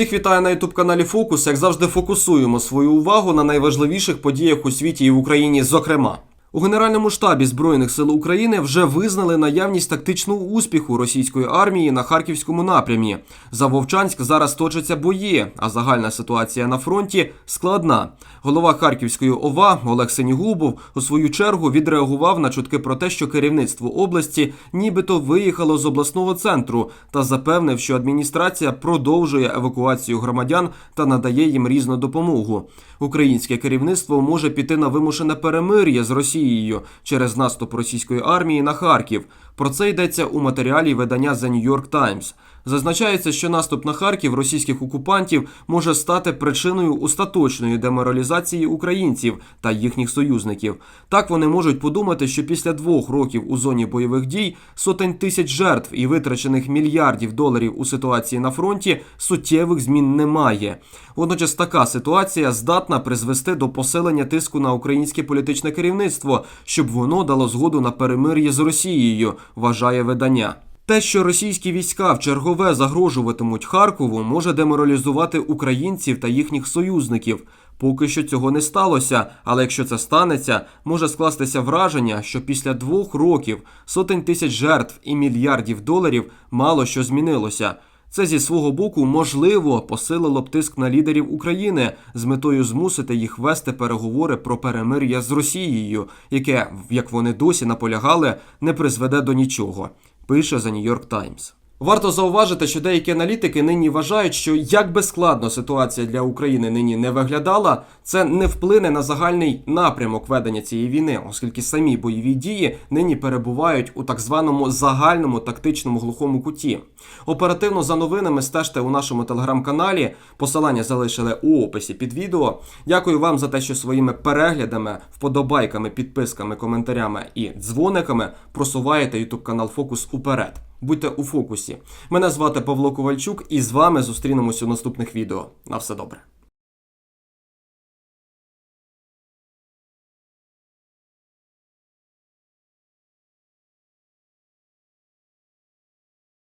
Всіх вітаю на ютуб каналі Фокус. Як завжди, фокусуємо свою увагу на найважливіших подіях у світі і в Україні. Зокрема, у Генеральному штабі Збройних сил України вже визнали наявність тактичного успіху російської армії на харківському напрямі. За Вовчанськ зараз точаться бої, а загальна ситуація на фронті складна. Голова Харківської ОВА Олег Синігубов у свою чергу відреагував на чутки про те, що керівництво області нібито виїхало з обласного центру та запевнив, що адміністрація продовжує евакуацію громадян та надає їм різну допомогу. Українське керівництво може піти на вимушене перемир'я з Росією через наступ російської армії на Харків. Про це йдеться у матеріалі видання The New York Times. Зазначається, що наступ на Харків російських окупантів може стати причиною остаточної деморалізації українців та їхніх союзників. Так вони можуть подумати, що після двох років у зоні бойових дій сотень тисяч жертв і витрачених мільярдів доларів у ситуації на фронті суттєвих змін немає. Водночас така ситуація здатна призвести до посилення тиску на українське політичне керівництво, щоб воно дало згоду на перемир'я з Росією, вважає видання. Те, що російські війська в чергове загрожуватимуть Харкову, може деморалізувати українців та їхніх союзників. Поки що цього не сталося, але якщо це станеться, може скластися враження, що після двох років сотень тисяч жертв і мільярдів доларів мало що змінилося. Це зі свого боку можливо посилило б тиск на лідерів України з метою змусити їх вести переговори про перемир'я з Росією, яке, як вони досі наполягали, не призведе до нічого. Пише The New York Times. Варто зауважити, що деякі аналітики нині вважають, що як би складно ситуація для України нині не виглядала, це не вплине на загальний напрямок ведення цієї війни, оскільки самі бойові дії нині перебувають у так званому загальному тактичному глухому куті. Оперативно за новинами стежте у нашому телеграм-каналі. Посилання залишили у описі під відео. Дякую вам за те, що своїми переглядами, вподобайками, підписками, коментарями і дзвониками просуваєте YouTube канал Фокус уперед. Будьте у фокусі. Мене звати Павло Ковальчук, і з вами зустрінемось у наступних відео. На все добре.